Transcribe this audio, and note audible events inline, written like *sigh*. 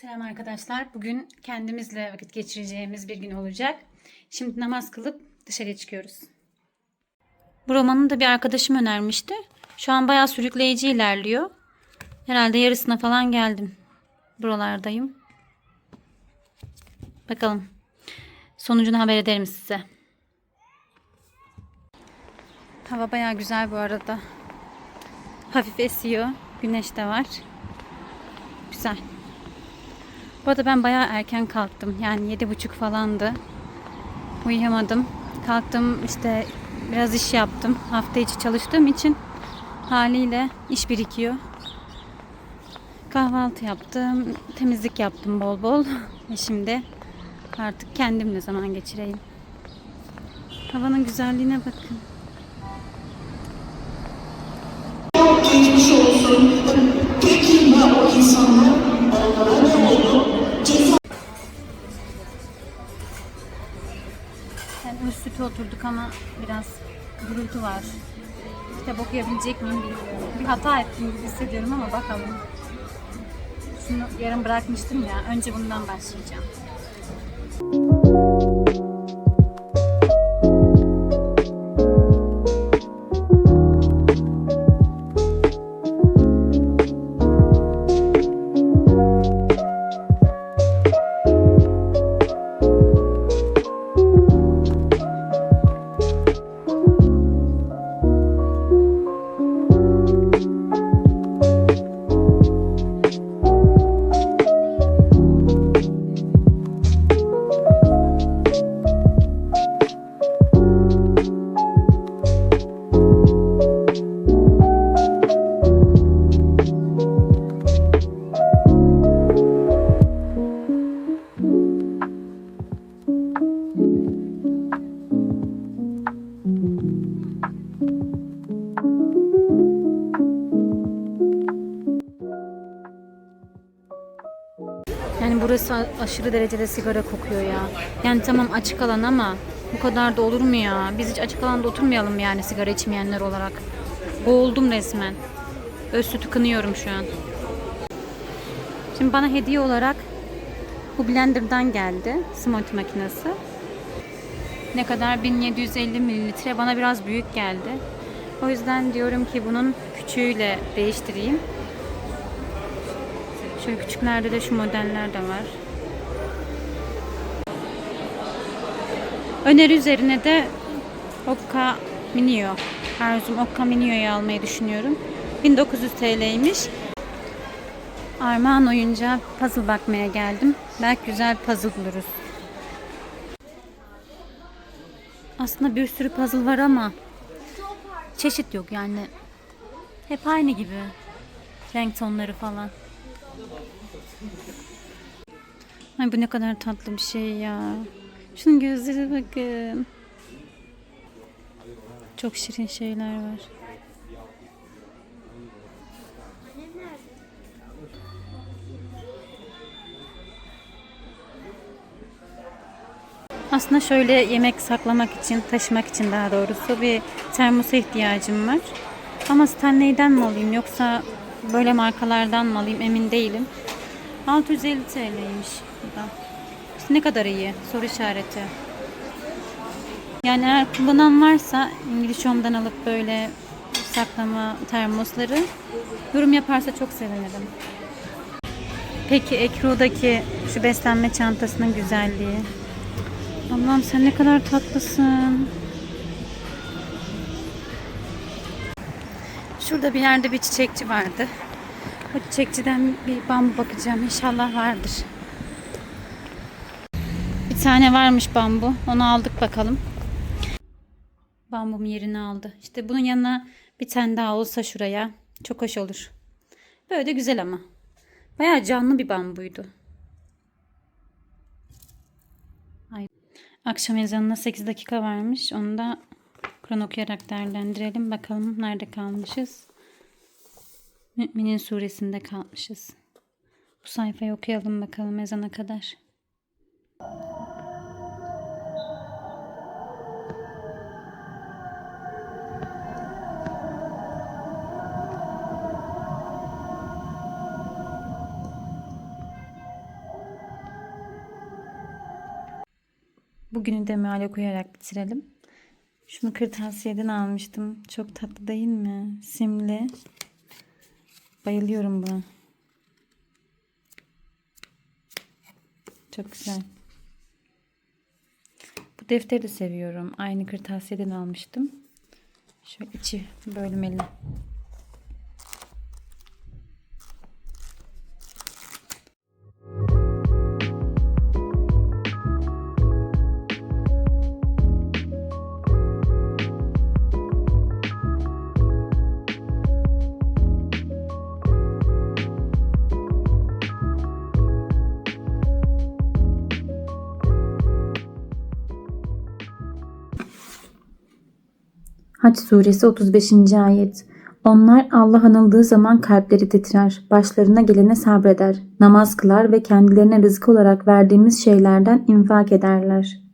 Selam arkadaşlar. Bugün kendimizle vakit geçireceğimiz bir gün olacak. Şimdi namaz kılıp dışarıya çıkıyoruz. Bu romanı da bir arkadaşım önermişti. Şu an bayağı sürükleyici ilerliyor. Herhalde yarısına falan geldim. Buralardayım. Bakalım. Sonucunu haber ederim size. Hava bayağı güzel bu arada. Hafif esiyor. Güneş de var. Güzel. Bu arada ben bayağı erken kalktım. Yani yedi buçuk falandı. Uyuyamadım. Kalktım işte biraz iş yaptım. Hafta içi çalıştığım için haliyle iş birikiyor. Kahvaltı yaptım. Temizlik yaptım bol bol. *laughs* Ve şimdi artık kendimle zaman geçireyim. Havanın güzelliğine bakın. Üste oturduk ama biraz gürültü var. Kitap okuyabilecek miyim bilmiyorum. Bir hata ettim gibi hissediyorum ama bakalım. Şunu yarım bırakmıştım ya. Önce bundan başlayacağım. Yani burası aşırı derecede sigara kokuyor ya. Yani tamam açık alan ama bu kadar da olur mu ya? Biz hiç açık alanda oturmayalım yani sigara içmeyenler olarak. Boğuldum resmen. Öz sütü şu an. Şimdi bana hediye olarak bu blenderdan geldi. Smoothie makinesi. Ne kadar? 1750 mililitre. Bana biraz büyük geldi. O yüzden diyorum ki bunun küçüğüyle değiştireyim. Şöyle küçüklerde de şu modeller de var. Öneri üzerine de Okka Minio. Arzum Okka Minio'yu almayı düşünüyorum. 1900 TL'ymiş. Armağan oyuncağı puzzle bakmaya geldim. Belki güzel puzzle buluruz. Aslında bir sürü puzzle var ama çeşit yok yani. Hep aynı gibi. Renk tonları falan. Ay bu ne kadar tatlı bir şey ya. Şunun gözleri bakın. Çok şirin şeyler var. Aslında şöyle yemek saklamak için, taşımak için daha doğrusu bir termosa ihtiyacım var. Ama Stanley'den mi alayım yoksa böyle markalardan mı alayım emin değilim. 650 TL'ymiş bu da. İşte ne kadar iyi? Soru işareti. Yani eğer kullanan varsa İngiliz Home'dan alıp böyle saklama termosları yorum yaparsa çok sevinirim. Peki Ekru'daki şu beslenme çantasının güzelliği. Allah'ım sen ne kadar tatlısın. Şurada bir yerde bir çiçekçi vardı. O çiçekçiden bir bambu bakacağım. İnşallah vardır. Bir tane varmış bambu. Onu aldık bakalım. Bambum yerini aldı. İşte bunun yanına bir tane daha olsa şuraya. Çok hoş olur. Böyle de güzel ama. Bayağı canlı bir bambuydu. Ay. Akşam ezanına 8 dakika varmış. Onu da Kur'an okuyarak değerlendirelim. Bakalım nerede kalmışız? Müminin suresinde kalmışız. Bu sayfayı okuyalım bakalım ezana kadar. Bugünü de meal okuyarak bitirelim. Şunu kırtasiyeden almıştım. Çok tatlı değil mi? Simli. Bayılıyorum buna. Çok güzel. Bu defteri de seviyorum. Aynı kırtasiyeden almıştım. Şöyle içi bölmeli. Haç suresi 35. ayet. Onlar Allah anıldığı zaman kalpleri titrer, başlarına gelene sabreder, namaz kılar ve kendilerine rızık olarak verdiğimiz şeylerden infak ederler.